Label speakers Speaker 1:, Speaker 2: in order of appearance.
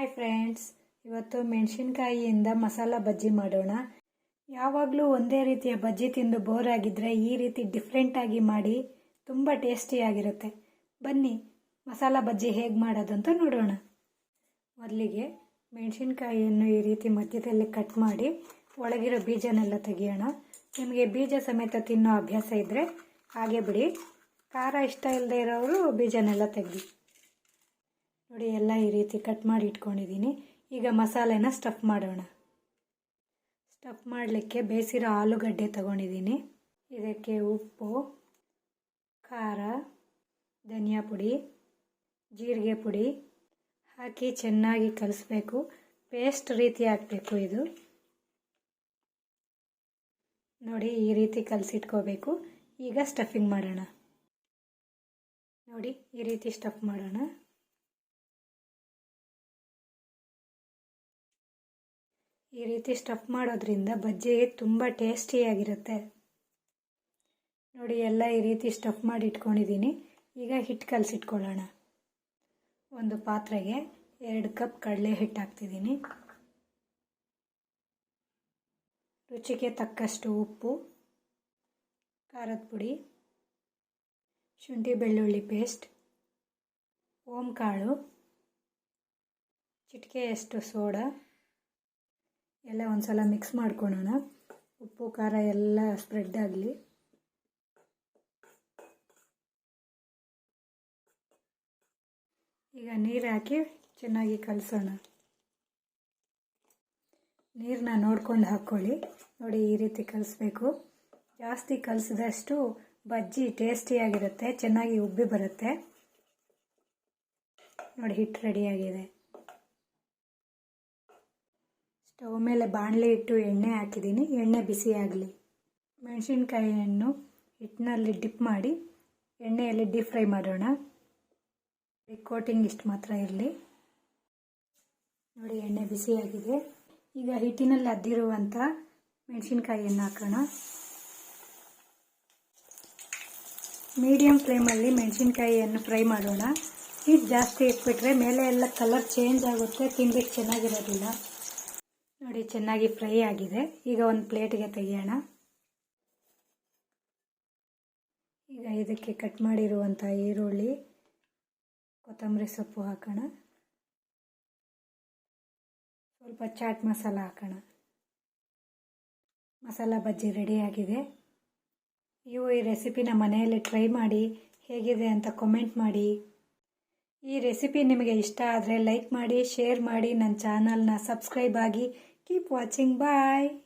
Speaker 1: Hi friends ಇವತ್ತು ಮೆಣಸಿನ್ಕಾಯಿಯಿಂದ ಮಸಾಲ ಬಜ್ಜಿ ಮಾಡೋಣ. ಯಾವಾಗಲೂ ಒಂದೇ ರೀತಿಯ ಬಜ್ಜಿ ತಿಂದು ಬೋರ್ ಆಗಿದ್ದರೆ ಈ ರೀತಿ ಡಿಫ್ರೆಂಟಾಗಿ ಮಾಡಿ ತುಂಬ ಟೇಸ್ಟಿಯಾಗಿರುತ್ತೆ ಬನ್ನಿ, ಮಸಾಲ ಬಜ್ಜಿ ಹೇಗೆ ಮಾಡೋದು ಅಂತ ನೋಡೋಣ. ಮೊದಲಿಗೆ ಮೆಣಸಿನ್ಕಾಯಿಯನ್ನು ಈ ರೀತಿ ಮಧ್ಯದಲ್ಲಿ ಕಟ್ ಮಾಡಿ ಒಳಗಿರೋ ಬೀಜನೆಲ್ಲ ತೆಗಿಯೋಣ. ನಿಮಗೆ ಬೀಜ ಸಮೇತ ತಿನ್ನೋ ಅಭ್ಯಾಸ ಇದ್ದರೆ ಹಾಗೆ ಬಿಡಿ. ಖಾರ ಇಷ್ಟ ಇಲ್ಲದೆ ಇರೋರು ಬೀಜನೆಲ್ಲ ತೆಗ್ದು. ನೋಡಿ, ಎಲ್ಲ ಈ ರೀತಿ ಕಟ್ ಮಾಡಿ ಇಟ್ಕೊಂಡಿದ್ದೀನಿ. ಈಗ ಮಸಾಲೆನ ಸ್ಟಫ್ ಮಾಡೋಣ. ಸ್ಟಫ್ ಮಾಡಲಿಕ್ಕೆ ಬೇಯಿಸಿರೋ ಆಲೂಗಡ್ಡೆ ತಗೊಂಡಿದ್ದೀನಿ. ಇದಕ್ಕೆ ಉಪ್ಪು, ಖಾರ, ಧನಿಯಾ ಪುಡಿ, ಜೀರಿಗೆ ಪುಡಿ ಹಾಕಿ ಚೆನ್ನಾಗಿ ಕಲಿಸ್ಬೇಕು. ಪೇಸ್ಟ್ ರೀತಿ ಹಾಕಬೇಕು ಇದು. ನೋಡಿ, ಈ ರೀತಿ ಕಲಸಿಟ್ಕೋಬೇಕು. ಈಗ ಸ್ಟಫಿಂಗ್ ಮಾಡೋಣ. ನೋಡಿ, ಈ ರೀತಿ ಸ್ಟಫ್ ಮಾಡೋಣ. ಈ ರೀತಿ ಸ್ಟಫ್ ಮಾಡೋದ್ರಿಂದ ಬಜ್ಜಿ ತುಂಬ ಟೇಸ್ಟಿಯಾಗಿರುತ್ತೆ ನೋಡಿ, ಎಲ್ಲ ಈ ರೀತಿ ಸ್ಟಫ್ ಮಾಡಿ ಇಟ್ಕೊಂಡಿದ್ದೀನಿ ಈಗ ಹಿಟ್ಟು ಕಲಸಿಟ್ಕೊಳ್ಳೋಣ. ಒಂದು ಪಾತ್ರೆಗೆ ಎರಡು ಕಪ್ ಕಡಲೆ ಹಿಟ್ಟು ಹಾಕ್ತಿದ್ದೀನಿ ರುಚಿಗೆ ತಕ್ಕಷ್ಟು ಉಪ್ಪು, ಖಾರದ ಪುಡಿ, ಶುಂಠಿ ಬೆಳ್ಳುಳ್ಳಿ ಪೇಸ್ಟ್ ಓಂ ಕಾಳು ಚಿಟಿಕೆಯಷ್ಟು ಸೋಡಾ ಎಲ್ಲ ಒಂದು ಸಲ ಮಿಕ್ಸ್ ಮಾಡ್ಕೊಳೋಣ. ಉಪ್ಪು, ಖಾರ ಎಲ್ಲ ಸ್ಪ್ರೆಡ್ ಆಗಲಿ. ಈಗ ನೀರು ಹಾಕಿ ಚೆನ್ನಾಗಿ ಕಲಸೋಣ. ನೀರನ್ನ ನೋಡ್ಕೊಂಡು ಹಾಕ್ಕೊಳ್ಳಿ ನೋಡಿ ಈ ರೀತಿ ಕಲಿಸ್ಬೇಕು. ಜಾಸ್ತಿ ಕಲಿಸಿದಷ್ಟು ಬಜ್ಜಿ ಟೇಸ್ಟಿಯಾಗಿರುತ್ತೆ ಚೆನ್ನಾಗಿ ಉಬ್ಬಿ ಬರುತ್ತೆ. ನೋಡಿ ಹಿಟ್ಟು ರೆಡಿಯಾಗಿದೆ ಸ್ಟವ್ ಮೇಲೆ ಬಾಣಲೆ ಇಟ್ಟು ಎಣ್ಣೆ ಹಾಕಿದ್ದೀನಿ. ಎಣ್ಣೆ ಬಿಸಿ ಆಗಲಿ. ಮೆಣಸಿನ್ಕಾಯಿಯನ್ನು ಹಿಟ್ಟಿನಲ್ಲಿ ಡಿಪ್ ಮಾಡಿ ಎಣ್ಣೆಯಲ್ಲಿ ಡೀಪ್ ಫ್ರೈ ಮಾಡೋಣ. ಕೋಟಿಂಗ್ ಇಷ್ಟು ಮಾತ್ರ ಇರಲಿ. ನೋಡಿ, ಎಣ್ಣೆ ಬಿಸಿಯಾಗಿದೆ ಈಗ ಹಿಟ್ಟಿನಲ್ಲಿ ಅದ್ದಿರುವಂಥ ಮೆಣಸಿನ್ಕಾಯಿಯನ್ನು ಹಾಕೋಣ. ಮೀಡಿಯಂ ಫ್ಲೇಮಲ್ಲಿ ಮೆಣಸಿನ್ಕಾಯಿಯನ್ನು ಫ್ರೈ ಮಾಡೋಣ. ಹಿಟ್ಟು ಜಾಸ್ತಿ ಇಟ್ಬಿಟ್ರೆ ಮೇಲೆ ಎಲ್ಲ ಕಲರ್ ಚೇಂಜ್ ಆಗುತ್ತೆ, ತಿನ್ಲಿಕ್ಕೆ ಚೆನ್ನಾಗಿರೋದಿಲ್ಲ. ನೋಡಿ, ಚೆನ್ನಾಗಿ ಫ್ರೈ ಆಗಿದೆ. ಈಗ ಒಂದು ಪ್ಲೇಟಿಗೆ ತೆಗೆಯೋಣ. ಈಗ ಇದಕ್ಕೆ ಕಟ್ ಮಾಡಿರುವಂಥ ಈರುಳ್ಳಿ, ಕೊತ್ತಂಬರಿ ಸೊಪ್ಪು ಹಾಕೋಣ. ಸ್ವಲ್ಪ ಚಾಟ್ ಮಸಾಲ ಹಾಕೋಣ. ಮಸಾಲ ಬಜ್ಜಿ ರೆಡಿಯಾಗಿದೆ ನೀವು ಈ ರೆಸಿಪಿನ ಮನೆಯಲ್ಲಿ ಟ್ರೈ ಮಾಡಿ ಹೇಗಿದೆ ಅಂತ ಕಮೆಂಟ್ ಮಾಡಿ. ಈ ರೆಸಿಪಿ ನಿಮಗೆ ಇಷ್ಟ ಆದರೆ ಲೈಕ್ ಮಾಡಿ ಶೇರ್ ಮಾಡಿ. ನನ್ನ ಚಾನಲ್ನ ಸಬ್ಸ್ಕ್ರೈಬ್ ಆಗಿ Keep watching. Bye.